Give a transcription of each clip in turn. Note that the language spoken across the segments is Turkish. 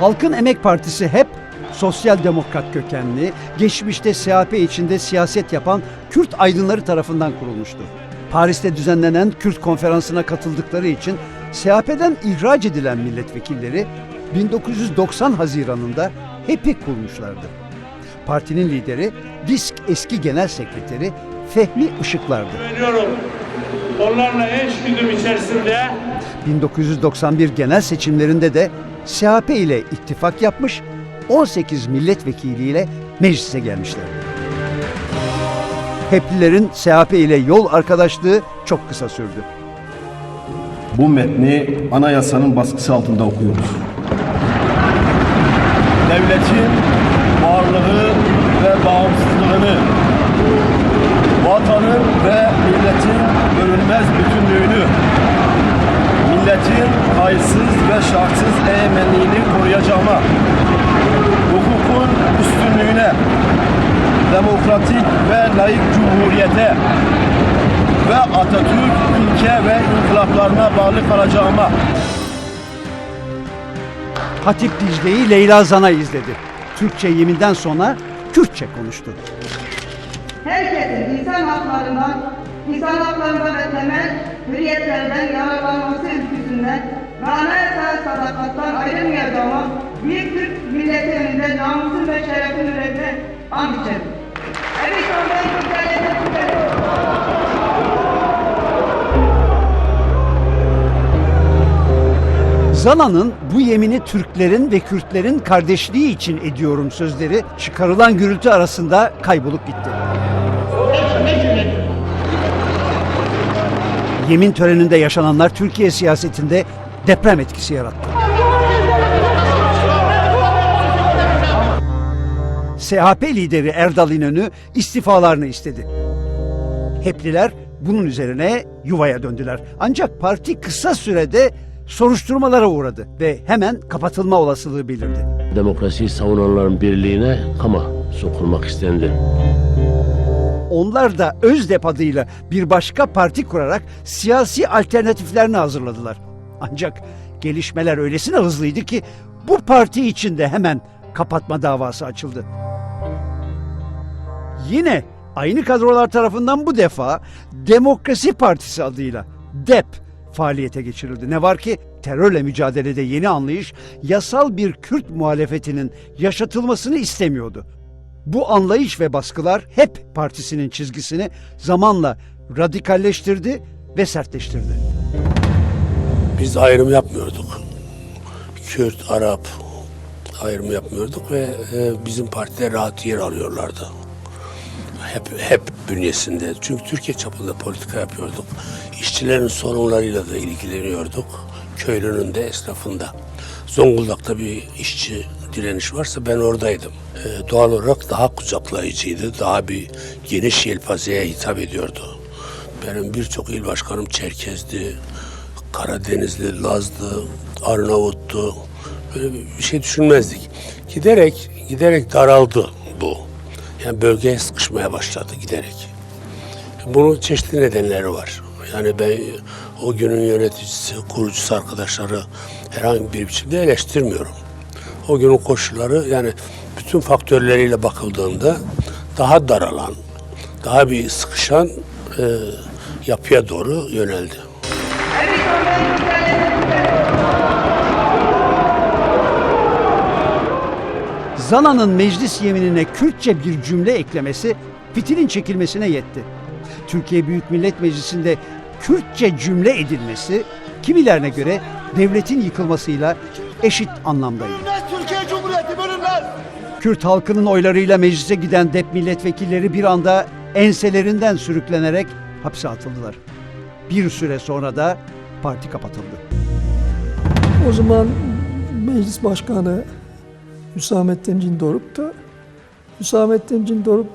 Halkın Emek Partisi hep sosyal demokrat kökenli, geçmişte CHP içinde siyaset yapan Kürt aydınları tarafından kurulmuştur. Paris'te düzenlenen Kürt konferansına katıldıkları için CHP'den ihraç edilen milletvekilleri 1990 Haziran'ında HEP'i kurmuşlardı. Partinin lideri DİSK eski genel sekreteri Fehmi Işıklar'dı. güveniyorum. Onlarla eş güdüm içerisinde 1991 genel seçimlerinde de CHP ile ittifak yapmış, 18 milletvekiliyle meclise gelmişler. Heplilerin CHP ile yol arkadaşlığı çok kısa sürdü. Bu metni anayasanın baskısı altında okuyoruz. Devletin varlığı ve bağımsızlığını, vatanın ve milletin bölünmez bütünlüğünü, milletin kayıtsız ve şartsız egemenliğini koruyacağıma, hukukun üstünlüğüne, demokratik ve layık cumhuriyete ve Atatürk ülke ve inkılaplarına bağlı kalacağıma Hatip Dicle'yi Leyla Zana izledi. Türkçe yeminden sonra Kürtçe konuştu. herkesin insan haklarından, insan haklarından ve temel hürriyetlerden yararlanması ülküsünden ve anayasal sadakattan ayrılmayacağıma büyük Türk milleti önünde namusum ve şerefim üzerine and içerim. Evet, devleti tutarım. Zana'nın bu yemini Türklerin ve Kürtlerin kardeşliği için ediyorum sözleri çıkarılan gürültü arasında kaybolup gitti. Yemin töreninde yaşananlar Türkiye siyasetinde deprem etkisi yarattı. CHP lideri Erdal İnönü istifalarını istedi. Hepliler bunun üzerine yuvaya döndüler. Ancak parti kısa sürede soruşturmalara uğradı ve hemen kapatılma olasılığı belirdi. Demokrasiyi savunanların birliğine kama sokulmak istendi. Onlar da Özdep adıyla bir başka parti kurarak siyasi alternatiflerini hazırladılar. Ancak gelişmeler öylesine hızlıydı ki bu parti içinde hemen kapatma davası açıldı. Yine aynı kadrolar tarafından bu defa Demokrasi Partisi adıyla DEP faaliyete geçirildi. Ne var ki terörle mücadelede yeni anlayış yasal bir Kürt muhalefetinin yaşatılmasını istemiyordu. Bu anlayış ve baskılar hep partisinin çizgisini zamanla radikalleştirdi ve sertleştirdi. Biz ayrım yapmıyorduk. Kürt, Arap ayrımı yapmıyorduk ve e, bizim partide rahat yer alıyorlardı. Hep hep bünyesinde. Çünkü Türkiye çapında politika yapıyorduk. İşçilerin sorunlarıyla da ilgileniyorduk. Köylünün de esnafında. Zonguldak'ta bir işçi direniş varsa ben oradaydım. E, doğal olarak daha kucaklayıcıydı. Daha bir geniş yelpazeye hitap ediyordu. Benim birçok il başkanım Çerkez'di, Karadenizli, Laz'dı, Arnavut'tu. Böyle bir şey düşünmezdik. Giderek giderek daraldı bu. Yani bölgeye sıkışmaya başladı giderek. Bunun çeşitli nedenleri var. Yani ben o günün yöneticisi, kurucusu arkadaşları herhangi bir biçimde eleştirmiyorum. O günün koşulları yani bütün faktörleriyle bakıldığında daha daralan, daha bir sıkışan e, yapıya doğru yöneldi. Zana'nın meclis yeminine Kürtçe bir cümle eklemesi fitilin çekilmesine yetti. Türkiye Büyük Millet Meclisi'nde Kürtçe cümle edilmesi kimilerine göre devletin yıkılmasıyla eşit anlamdaydı. Türkiye Cumhuriyeti bölünmez. Kürt halkının oylarıyla meclise giden DEP milletvekilleri bir anda enselerinden sürüklenerek hapse atıldılar. Bir süre sonra da parti kapatıldı. O zaman meclis başkanı Hüsamettin Cindoruk'tu. Hüsamettin Cindoruk,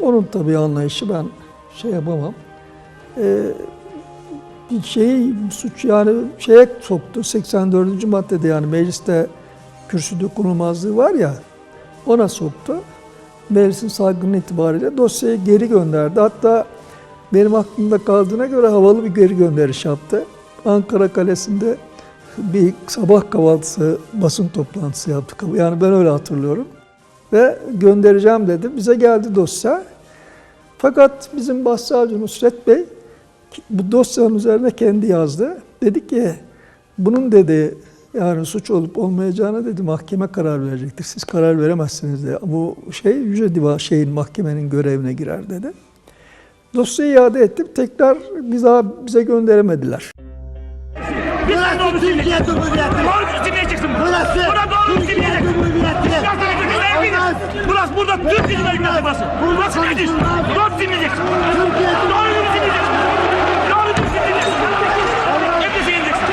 onun tabii anlayışı ben şey yapamam. Ee, bir şeyi suç yani şeye soktu. 84. maddede yani mecliste kürsü dokunulmazlığı var ya ona soktu. Meclisin salgını itibariyle dosyayı geri gönderdi. Hatta benim aklımda kaldığına göre havalı bir geri gönderiş yaptı. Ankara Kalesi'nde bir sabah kahvaltısı basın toplantısı yaptık. Yani ben öyle hatırlıyorum. Ve göndereceğim dedi. Bize geldi dosya. Fakat bizim Başsavcı Nusret Bey bu dosyanın üzerine kendi yazdı. Dedi ki bunun dedi yani suç olup olmayacağına dedi mahkeme karar verecektir. Siz karar veremezsiniz dedi. Bu şey Yüce Diva şeyin mahkemenin görevine girer dedi. Dosyayı iade ettim. Tekrar bize, bize gönderemediler. Burası Türkiye Cumhuriyeti. Doğru dinleyeceksin. Burası Buna doğru Türkiye dinleyeceksin. Cumhuriyeti. Burası burada Türk dinleyeceksin burası. Burası nedir? Doğru dinleyeceksin. Türkiye Doğru dinleyeceksin. Doğru dinleyeceksin. Hepsi dinleyeceksin.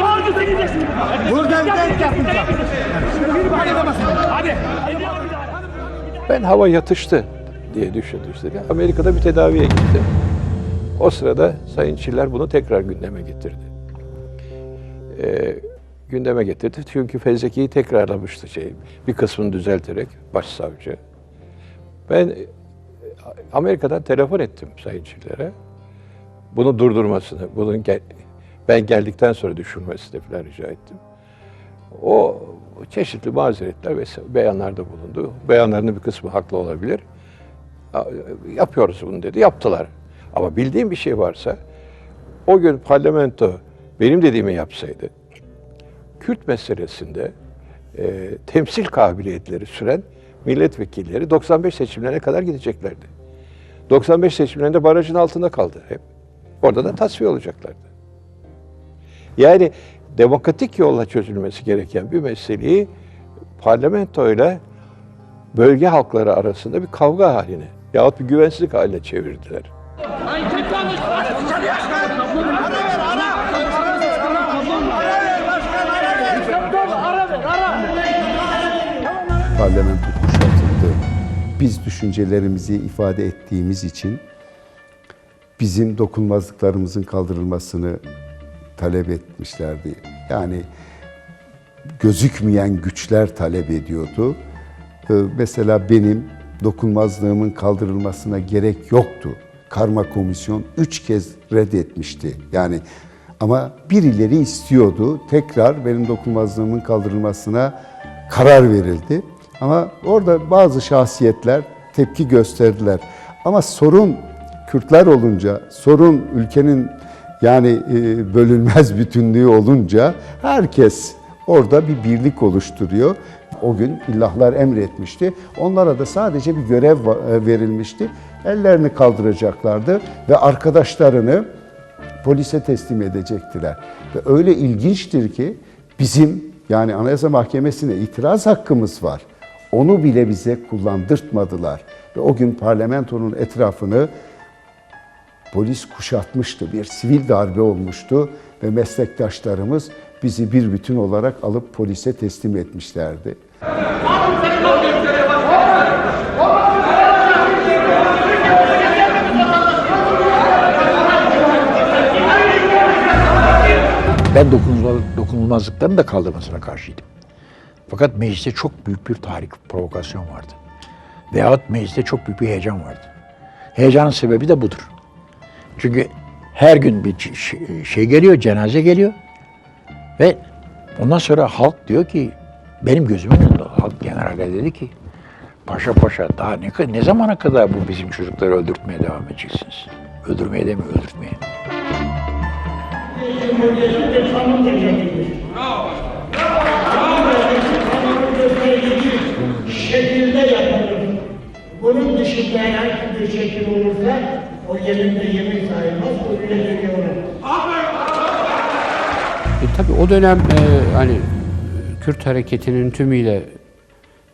Doğru dinleyeceksin. Buradan denk yapacağım. Hadi. Ben hava yatıştı diye düşündüm işte. Amerika'da bir tedaviye gitti. O sırada Sayın Çiller bunu tekrar gündeme getirdi. Ee, gündeme getirdi çünkü fezlekeyi tekrarlamıştı şey. Bir kısmını düzelterek başsavcı. Ben e, Amerika'dan telefon ettim Sayın Çiller'e. Bunu durdurmasını, bunun gel- ben geldikten sonra düşürmesini falan rica ettim. O çeşitli mazeretler ve beyanlarda bulundu. Beyanlarının bir kısmı haklı olabilir. Ya- Yapıyoruz bunu dedi. Yaptılar. Ama bildiğim bir şey varsa o gün parlamento benim dediğimi yapsaydı Kürt meselesinde e, temsil kabiliyetleri süren milletvekilleri 95 seçimlerine kadar gideceklerdi. 95 seçimlerinde barajın altında kaldı hep. Orada da tasfiye olacaklardı. Yani demokratik yolla çözülmesi gereken bir meseleyi parlamentoyla bölge halkları arasında bir kavga haline yahut bir güvensizlik haline çevirdiler. Parlamento kuşatıldı. Biz düşüncelerimizi ifade ettiğimiz için bizim dokunmazlıklarımızın kaldırılmasını talep etmişlerdi. Yani gözükmeyen güçler talep ediyordu. Ee, Mesela benim dokunmazlığımın kaldırılmasına gerek yoktu. Karma komisyon üç kez reddetmişti. Yani ama birileri istiyordu. Tekrar benim dokunmazlığımın kaldırılmasına karar verildi. Ama orada bazı şahsiyetler tepki gösterdiler. Ama sorun Kürtler olunca, sorun ülkenin yani e, bölünmez bütünlüğü olunca herkes orada bir birlik oluşturuyor. O gün illahlar emretmişti. Onlara da sadece bir görev e, verilmişti. Ellerini kaldıracaklardı ve arkadaşlarını polise teslim edecektiler. Ve öyle ilginçtir ki bizim yani Anayasa Mahkemesi'ne itiraz hakkımız var. Onu bile bize kullandırtmadılar. Ve o gün parlamentonun etrafını polis kuşatmıştı. Bir sivil darbe olmuştu ve meslektaşlarımız bizi bir bütün olarak alıp polise teslim etmişlerdi. Ben dokunulmaz- dokunulmazlıkların da kaldırmasına karşıydım. Fakat mecliste çok büyük bir tahrik, provokasyon vardı. Veyahut mecliste çok büyük bir heyecan vardı. Heyecanın sebebi de budur. Çünkü her gün bir şey geliyor, cenaze geliyor. Ve ondan sonra halk diyor ki, benim gözümün önünde halk generale dedi ki, paşa paşa daha ne, ne zamana kadar bu bizim çocukları öldürtmeye devam edeceksiniz? Öldürmeye demiyor, öldürtmeye. şekilde yapılır. Bunun dışında herhangi bir şekil olursa o yerinde yemin sayılmaz, o bile geliyor. E, tabii o dönem e, hani Kürt hareketinin tümüyle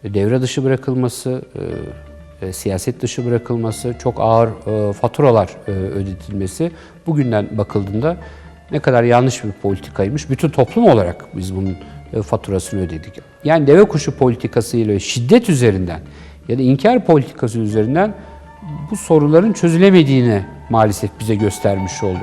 devre dışı bırakılması, e, e, siyaset dışı bırakılması, çok ağır e, faturalar ödetilmesi bugünden bakıldığında ne kadar yanlış bir politikaymış. Bütün toplum olarak biz bunun faturasını ödedik. Yani deve kuşu politikasıyla şiddet üzerinden ya da inkar politikası üzerinden bu soruların çözülemediğini maalesef bize göstermiş oldu.